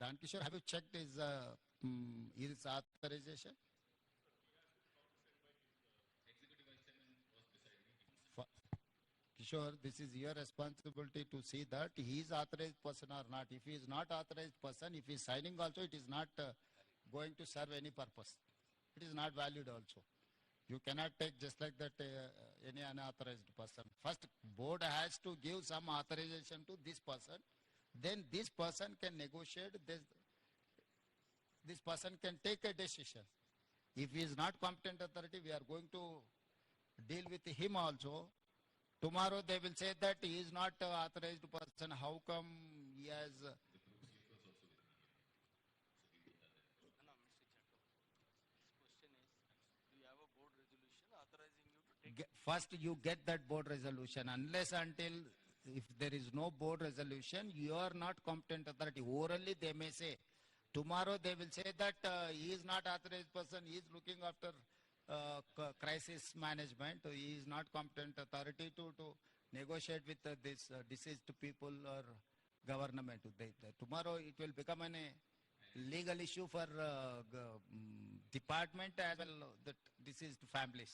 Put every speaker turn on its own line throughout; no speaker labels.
Dan Kishore, have you checked his, uh, mm, his authorization? Fa- Kishore, this is your responsibility to see that he is authorized person or not. If he is not authorized person, if he is signing also, it is not uh, going to serve any purpose. It is not valued also. You cannot take just like that uh, any unauthorized person. First, board has to give some authorization to this person. Then this person can negotiate. This this person can take a decision. If he is not competent authority, we are going to deal with him also. Tomorrow they will say that he is not authorized person. How come he has? uh,
No, Mr. Chato. His question is, do you have a board resolution authorizing you to take?
First, you get that board resolution. Unless until if there is no board resolution, you are not competent authority. Orally, they may say. Tomorrow, they will say that uh, he is not authorized person. He is looking after uh, crisis management. He is not competent authority to to negotiate with uh, this uh, deceased people or government. They, they- tomorrow, it will become an a legal issue for uh, mm, department as well the deceased families.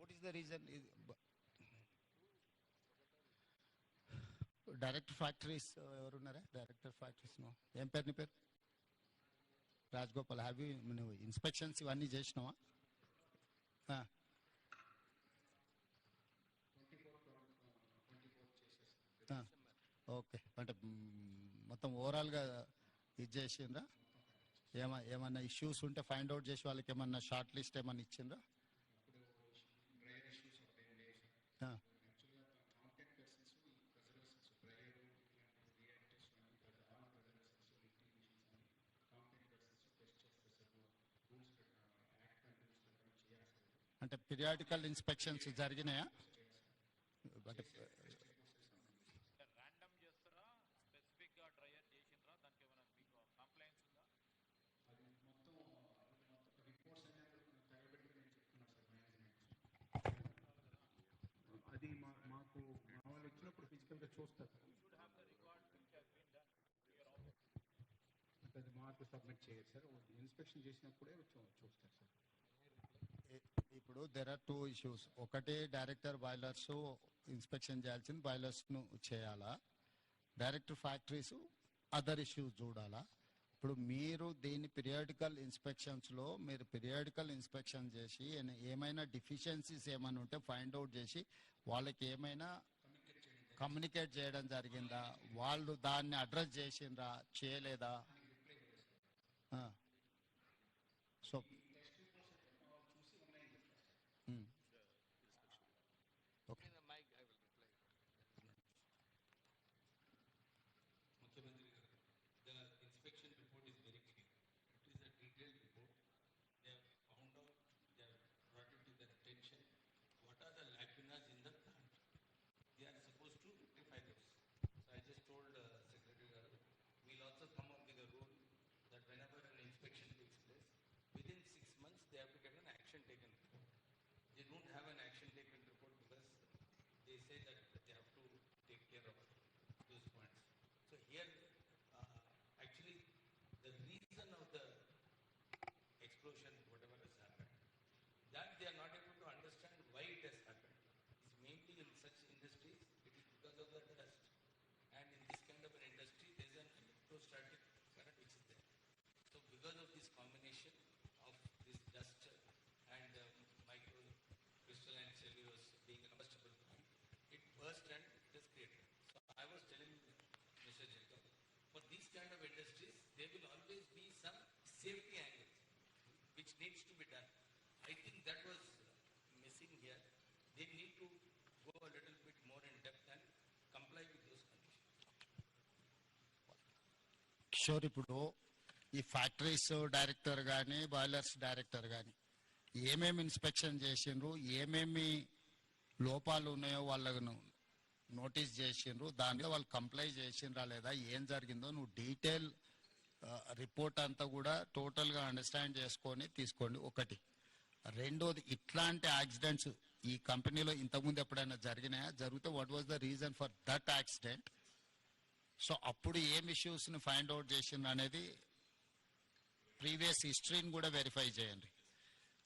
What is the reason director factories ఎవరున్నారా? Director factories ఏం పేరు నీ పేరు? Rajagopal. Have you నువ్వు inspections ఇవన్నీ చేసినావా? Okay అంటే మొత్తం ఓవరాల్గా ఇది చేసిండ్రా? ఏమ ఏమన్నా ఇష్యూస్ ఉంటే ఫైండ్ అవుట్ చేసి వాళ్ళకి ఏమన్నా షార్ట్ లిస్ట్ ఏమన్నా ఇచ్చిండ్రా? అంటే పీరియాడికల్ ఇన్స్పెక్షన్స్ జరిగినాయా అంటే
ర్యాండమ్ చేస్తారా స్పెసిఫిక్ గా డ్రైయర్ చేసిండ్రా దానికి ఏమైనా మీకు కంప్లైంట్స్ ఉందా
అది మా మాకు మా వాళ్ళు వచ్చినప్పుడు ఫిజికల్గా చూస్తారు సార్ అంటే అది మాకు సబ్మిట్ చేయరు సార్ ఇన్స్పెక్షన్ చేసినప్పుడే చూ- చూస్తారు సార్
ఇ- ఇప్పుడు దెర్ ఆర్ టూ ఇష్యూస్ ఒకటి డైరెక్టర్ బాయిలర్స్ ఇన్స్పెక్షన్ చేయాల్సింది బాయిలర్స్ను చేయాలా? డైరెక్టర్ ఫ్యాక్టరీస్ అదర్ ఇష్యూస్ చూడాలా? ఇప్పుడు మీరు దీని పీరియాడికల్ ఇన్స్పెక్షన్స్లో మీరు పీరియాడికల్ ఇన్స్పెక్షన్ చేసి ఏమైనా డిఫిషియన్సీస్ ఏమైనా ఉంటే ఫైండ్ అవుట్ చేసి వాళ్ళకి ఏమైనా కమ్యూనికేట్ చేయడం జరిగిందా? వాళ్ళు దాన్ని అడ్రస్ చేసిండ్రా? చేయలేదా?
Is. And in this kind of an industry, there is an electrostatic current which is there. So because of this combination of this dust and um, micro crystalline cellulose being a combustible point, it burst and it has created. So I was telling Mr. Jacob, for these kind of industries, there will always be some safety angles which needs to be done.
Kishore ఇప్పుడు ఈ factories director కానీ boilers director కానీ ఏమేమి inspection చేసిండ్రు ఏమేమి లోపాలు ఉన్నాయో వాళ్ళను నోటీస్ చేసిండ్రు దానిలో వాళ్ళు కంప్లైంట్ చేసిండ్రా లేదా ఏం జరిగిందో నువ్వు డీటెయిల్ రిపోర్ట్ అంతా కూడా టోటల్గా అండర్స్టాండ్ చేసుకొని తీసుకోండి. ఒకటి. రెండోది ఇట్లాంటి యాక్సిడెంట్స్ ఈ కంపెనీలో ఇంతకుముందు ఎప్పుడైనా జరిగినాయా? జరిగితే what was the reason for that accident so అప్పుడు ఏం ఇష్యూస్ని ఫైండ్ అవుట్ చేసింది అనేది ప్రీవియస్ హిస్టరీని కూడా వెరిఫై చేయండి.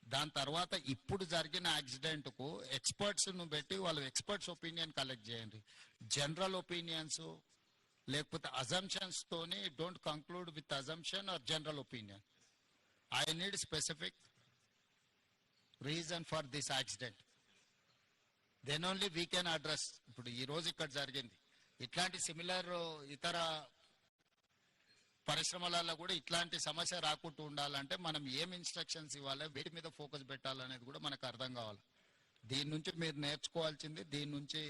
దాని తర్వాత ఇప్పుడు జరిగిన యాక్సిడెంట్కు ఎక్స్పర్ట్స్ను పెట్టి వాళ్ళ ఎక్స్పర్ట్స్ ఒపీనియన్ కలెక్ట్ చేయండి. జనరల్ ఒపీనియన్స్ లేకపోతే అజంప్షన్స్తోని don't conclude with assumption or general opinion I need specific reason for this accident then only we can address ఇప్పుడు ఈరోజు ఇక్కడ జరిగింది. ఇట్లాంటి సిమిలర్ ఇతర పరిశ్రమలలో కూడా ఇట్లాంటి సమస్య రాకుండా ఉండాలంటే మనం ఏం ఇన్స్ట్రక్షన్స్ ఇవ్వాలి వీటి మీద ఫోకస్ పెట్టాలనేది కూడా మనకు అర్థం కావాలి. దీని నుంచి మీరు నేర్చుకోవాల్సింది దీని నుంచి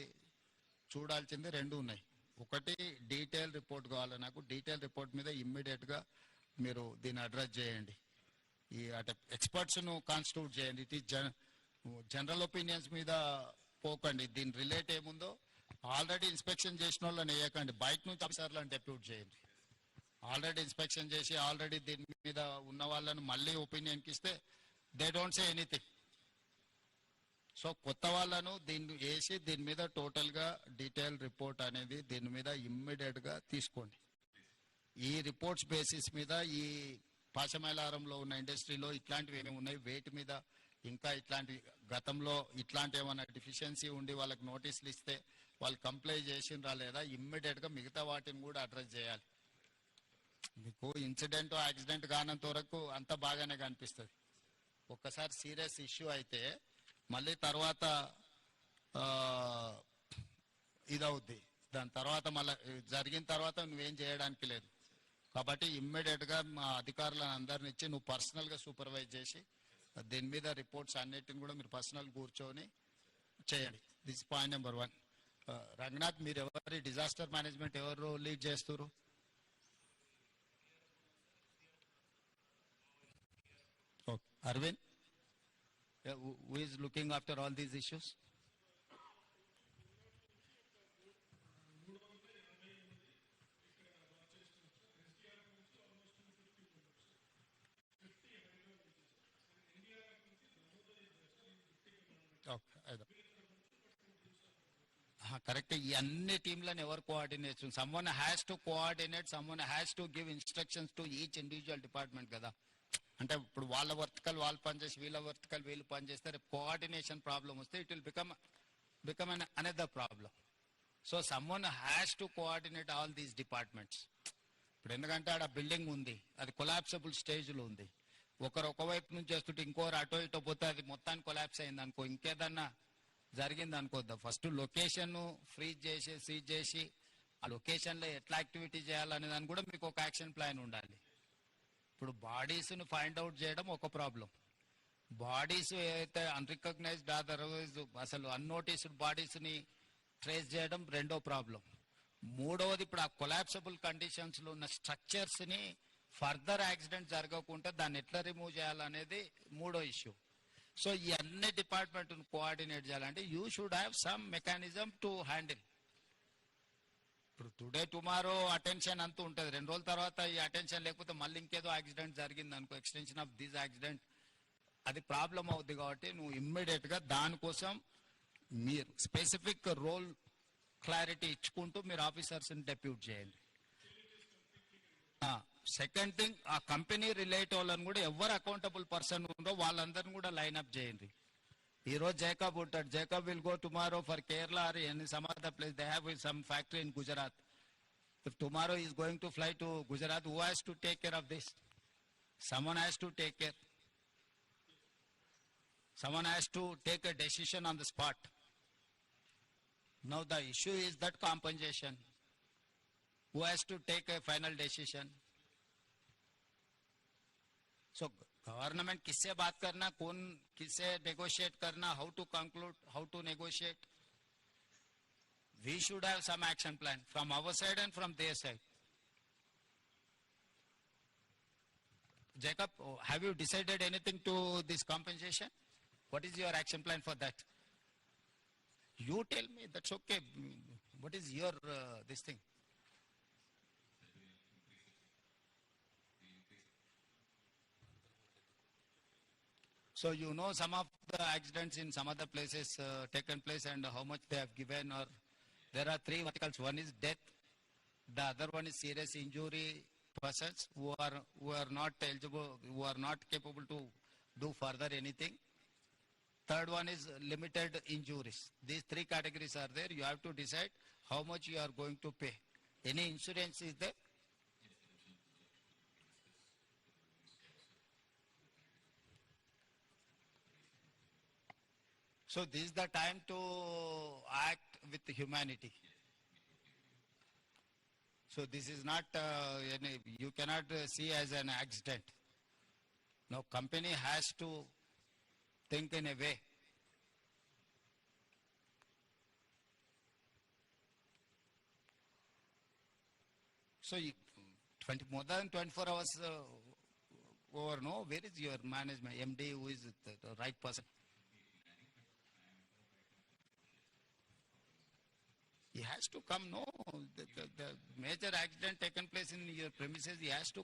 చూడాల్సింది రెండు ఉన్నాయి. ఒకటి డీటెయిల్ రిపోర్ట్ కావాలి నాకు. డీటెయిల్ రిపోర్ట్ మీద ఇమ్మీడియట్గా మీరు దీన్ని అడ్రస్ చేయండి. ఈ అంటే ఎక్స్పర్ట్స్ను కాన్స్టిట్యూట్ చేయండి. ఇట్ ఈస్ జనరల్ ఒపీనియన్స్ మీద పోకండి. దీని రిలేట్ ఏముందో ఆల్రెడీ ఇన్స్పెక్షన్ చేసిన వాళ్ళని వేయకండి. బయట నుంచి అఫీసర్లను డెప్యూట్ చేయండి. ఆల్రెడీ ఇన్స్పెక్షన్ చేసి ఆల్రెడీ దీని మీద ఉన్న వాళ్ళని మళ్ళీ ఒపీనియన్కి ఇస్తే they don't say anything so కొత్త వాళ్ళను దీన్ని వేసి దీని మీద టోటల్గా డీటెయిల్ రిపోర్ట్ అనేది దీని మీద ఇమ్మీడియట్గా తీసుకోండి. ఈ రిపోర్ట్స్ బేసిస్ మీద ఈ పాశమైలారంలో ఉన్న ఇండస్ట్రీలో ఇట్లాంటివి ఏమేమి ఉన్నాయి? వేటి మీద ఇంకా ఇట్లాంటి గతంలో ఇట్లాంటి ఏమైనా డిఫిషియన్సీ ఉండి వాళ్ళకి నోటీసులు ఇస్తే వాళ్ళు కంప్లైంట్ చేసిండ్రా లేదా ఇమ్మీడియట్గా మిగతా వాటిని కూడా అడ్రస్ చేయాలి. మీకు ఇన్సిడెంట్ యాక్సిడెంట్ కానంత వరకు అంత బాగానే కనిపిస్తుంది. ఒక్కసారి సీరియస్ ఇష్యూ అయితే మళ్ళీ తర్వాత ఇదవుద్ది. దాని తర్వాత మళ్ళీ జరిగిన తర్వాత నువ్వేం చేయడానికి లేదు. కాబట్టి ఇమ్మీడియట్గా మా అధికారులను అందరిని ఇచ్చి నువ్వు పర్సనల్గా సూపర్వైజ్ చేసి దీని మీద రిపోర్ట్స్ అన్నిటిని కూడా మీరు పర్సనల్ కూర్చొని చేయండి. This point number one Ranganath మీరు ఎవరి డిజాస్టర్ మేనేజ్మెంట్ ఎవరు లీడ్ చేస్తారు okay Aravind who is looking after all these issues? Okay, either. correct ఈ అన్ని టీంలను ఎవరు coordinate someone has to coordinate someone has to give instructions to each individual department కదా. అంటే ఇప్పుడు వాళ్ళ వర్తికల్ వాళ్ళు పనిచేసి వీళ్ళ వర్తికల్ వీళ్ళు పనిచేస్తే రేపు కోఆర్డినేషన్ ప్రాబ్లం వస్తే it will become become an another problem so someone has to coordinate all these departments ఇప్పుడు ఎందుకంటే ఆడ బిల్డింగ్ ఉంది అది కొలాప్సబుల్ స్టేజ్లో ఉంది. ఒకరు ఒకవైపు నుంచి చేస్తుంటే ఇంకోరు అటో ఇటో పోతే అది మొత్తానికి కొలాప్స్ అయింది అనుకో ఇంకేదన్నా జరిగింది అనుకోద్దాం ఫస్ట్ లొకేషన్ ఫ్రీజ్ చేసి సీజ్ చేసి ఆ లొకేషన్లో ఎట్లా యాక్టివిటీ చేయాలనే దాని కూడా మీకు ఒక యాక్షన్ ప్లాన్ ఉండాలి. ఇప్పుడు బాడీస్ని ఫైండ్ అవుట్ చేయడం ఒక ప్రాబ్లం. బాడీస్ ఏదైతే అన్రికగ్నైజ్డ్ అదర్వైజ్ అసలు అన్నోటీస్డ్ బాడీస్ని ట్రేస్ చేయడం రెండో ప్రాబ్లం. మూడవది ఇప్పుడు ఆ కొలాప్సబుల్ కండిషన్స్లో ఉన్న స్ట్రక్చర్స్ని ఫర్దర్ యాక్సిడెంట్ జరగకుండా దాన్ని ఎట్లా రిమూవ్ చేయాలనేది మూడో ఇష్యూ. సో ఈ అన్ని డిపార్ట్మెంట్ను కోఆర్డినేట్ చేయాలంటే you should have some mechanism to handle. ఇప్పుడు టుడే టుమారో అటెన్షన్ అంతా ఉంటుంది. రెండు రోజుల తర్వాత ఈ అటెన్షన్ లేకపోతే మళ్ళీ ఇంకేదో యాక్సిడెంట్ జరిగింది అనుకో ఎక్స్టెన్షన్ ఆఫ్ దిస్ యాక్సిడెంట్ అది ప్రాబ్లం అవుద్ది కాబట్టి నువ్వు ఇమ్మీడియట్గా దానికోసం మీరు స్పెసిఫిక్ రోల్ క్లారిటీ ఇచ్చుకుంటూ మీరు ఆఫీసర్స్ని డెప్యూట్ చేయండి. సెకండ్ థింగ్ ఆ కంపెనీ రిలేట్ వాళ్ళని కూడా ఎవరు అకౌంటబుల్ పర్సన్ ఉందో వాళ్ళందరిని కూడా లైన్ అప్ చేయండి ఈ రోజు జేకబ్ ఉంటాడు Jacob will go tomorrow for Kerala or any some other place they have some factory in Gujarat if tomorrow is going to fly to Gujarat who has to take care of this someone has to take care someone has to take a decision on the spot now the issue is that compensation who has to take a final decision So government किससे बात करना, कौन किससे negotiate करना how to conclude how to negotiate we should have some action plan from our side and from their side Jacob have you decided anything to this compensation what is your action plan for that you tell me that's okay what is your this thing So you know some of the accidents in some other places uh, taken place and how much they have given or there are three verticals. One is death. The other one is serious injury persons who are who are not eligible, who are not capable to do further anything. Third one is limited injuries. These three categories are there. You have to decide how much you are going to pay. Any insurance is there? So this is the time to act with humanity. So this is not uh, any, you cannot uh, see as an accident. No, company has to think in a way. So you, 20, more than 24 hours uh, over, no, where is your management, MD, who is the, the right person? He has to come, no, the, the, the major accident taken place in your premises, he has to